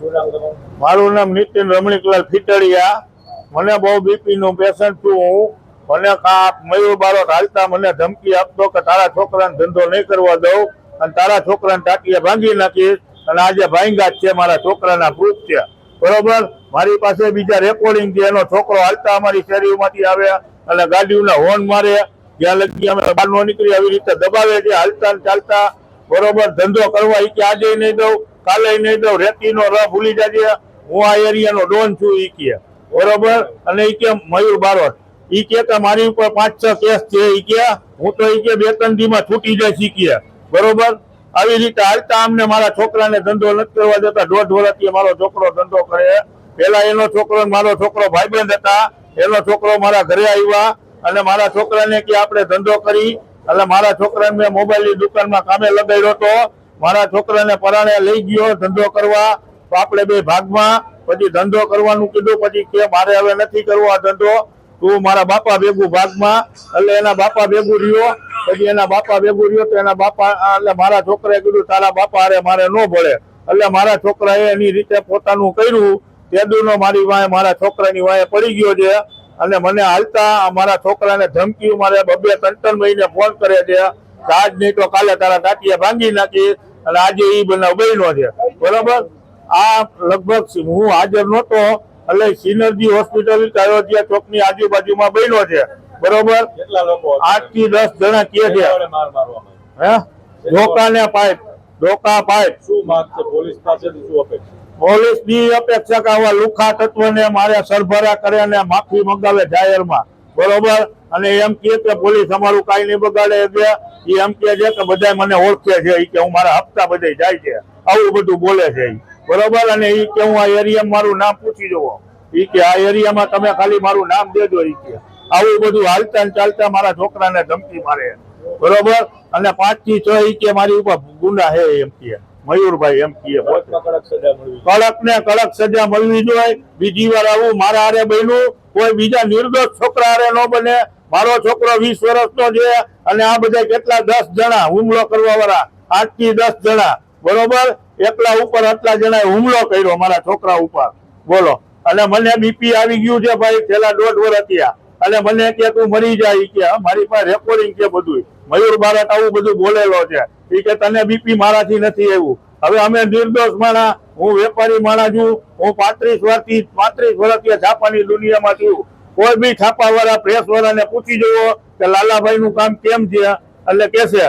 મારું નામ નીતિન રમણીકલાલ ફીટડિયા. મને બહુ બીપી નું પેશન્ટ છું હું. મને કાપ મયુર બારોટ હાલતા મને ધમકી આપતો કે તારા છોકરાને ધંધો નહીં કરવા દઉં અને તારા છોકરાને ટાંકીએ ભાંગી નાખીશ અને આજે ભાંગા છે મારા છોકરાના પ્રૂફ છે. બરોબર? મારી પાસે બીજા રેકોર્ડિંગ છે. એનો છોકરો હાલતા અમારી શેરીમાંથી આવે અને ગાડીઓના હોર્ન મારે. જ્યાં લગી અમે બહાર નો નીકળી, આવી રીતે દબાવે છે. હાલતા ચાલતા. બરોબર? ધંધો કરવા એ કે આજે નહીં દઉં. કાલે નહીં દઉં રેતીનો રહ ભૂલી જાજે. હું આ એરિયાનો ડોન છું ઈ કે. બરોબર? અને ઈ કે મયુર બારોટ. ઈ કે કે મારી ઉપર પાંચ છ કેસ છે ઈ કે. હું તો ઈ કે બે ત્રણ દીમાં છૂટી જાય શીખીએ બરોબર? આવી રીતે હાલતા અમને મારા છોકરાને ધંધો નથી કરવા દેતા. દોઢ વર્ષથી મારો છોકરો ધંધો કરે. પેલા એનો છોકરો મારો છોકરો ભાઈબંધ હતા. એનો છોકરો મારા ઘરે આવ્યા. અને મારા છોકરાને કે આપણે ધંધો કરી. એટલે મારા છોકરાને મેં મોબાઈલની દુકાનમાં કામે લગાડ્યો હતો મારા છોકરાને પરાણે લઈ ગયો, ધંધો કરવા. તો આપણે બે ભાગમાં. પછી ધંધો કરવાનું કીધું, પછી કે મારે હવે નથી કરવો આ ધંધો. તું મારા બાપા ભેગું ભાગમાં. એટલે એના બાપા ભેગું રહ્યો. પછી એના બાપા ભેગું રહ્યો તો એના બાપા, એટલે મારા છોકરાએ કીધું, તારા બાપા અરે મારે ન ભળે એટલે મારા છોકરાએ એની રીતે પોતાનું કર્યું. તેદુનો મારી વાંહે મારા છોકરાની વાંહે પડી ગયો છે. અને મને હાલતા મારા છોકરાને ધમકી મારે બબે ત્રણ ત્રણ મહિને ફોન કરે છે. આજ નહીં તો કાલે તારા ટાટિયા ભાંગી નાખી. અને આજે એ બનાવ બન્યો છે. બરાબર? આ લગભગ હું હાજર નહોતો એટલે સિનર્જી હોસ્પિટલ અયોધ્યા ચોકની આજુબાજુમાં બન્યો છે. બરોબર? કેટલા લોકો હતા? આઠથી દસ જણા કે છે? હે? ધોકા ને પાઇપ ધોકા પાઇપ. શું માંગ છે? પોલીસ પાસેથી શું અપેક્ષા? પોલીસની અપેક્ષા કે આવા લુખા તત્વને મારે સરભરા કરે અને માફી મંગાવે જાહેરમાં. બરોબર? અને એમ કહે કે પોલીસ અમારું કાંઈ નહીં બગાડે એટલે એ એમ કહે છે કે બધા મને ઓળખે છે. એ કે હું મારા હપ્તા બધે જાય છે. આવું બધું બોલે છે. બરોબર? અને એ કે હું આ એરિયામાં મારું નામ પૂછી જવો. ઈ કે આ એરિયામાં તમે ખાલી મારું નામ દેજો એ કે. આવું બધું હાલતા ને ચાલતા મારા છોકરાને ધમકી મારે. બરોબર? અને પાંચથી છ ઈ કે મારી ઉપર ગુના હે એમ કે મયુરભાઈ એમ કે પોતે. કડક સજા મળવી કડક ને કડક સજા મળવી જોઈએ. બીજી વાર આવું મારા હારે બન્યું. કોઈ બીજા નિર્દોષ છોકરા અરે ન બને. મારો છોકરો વીસ વર્ષનો છે અને આ બધા કેટલા દસ જણા હુમલો કરવા વાળા? આઠથી દસ જણા. બરોબર? એકલા ઉપર આટલા જણા હુમલો કર્યો મારા છોકરા ઉપર. બોલો. અને મને બીપી આવી ગયું છે ભાઈ, છેલ્લા દોઢ વર્ષ થયા અને મને કે તું મરી જાય કે મારી પાસે રેકોર્ડિંગ છે બધું મયુર બારત આવું બધું બોલેલો છે. એ કે તને બીપી મારાથી નથી આવ્યું. હવે અમે નિર્દોષ માણા હું વેપારી માણા છું, હું પાંત્રીસ વર્ષથી પાંત્રીસ વર્ષથી છાપાની દુનિયામાં છું. કોઈ બી છાપા વાળા પ્રેસ વાળાને પૂછી જુઓ કે લાલાભાઈ નું કામ કેમ છે? એટલે કેશે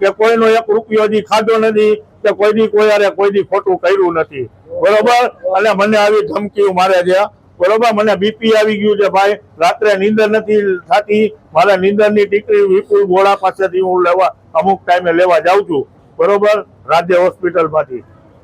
કે કોઈનો એક રૂપિયો હજી ખાધો નથી કે કોઈ દી કોઈ અરે કોઈ દી ખોટું કર્યું નથી. બરોબર? અને મને આવી ધમકીઓ મારે છે. બરોબર? મને બીપી આવી ગયું છે, ભાઈ. રાત્રે નીંદર નથી થતી. મારે નીંદરની ટીકરી વિપુલ ગોળા પાસેથી હું લેવા, અમુક ટાઈમે લેવા જાઉં છું. બરોબર? રાજ્ય હોસ્પિટલમાંથી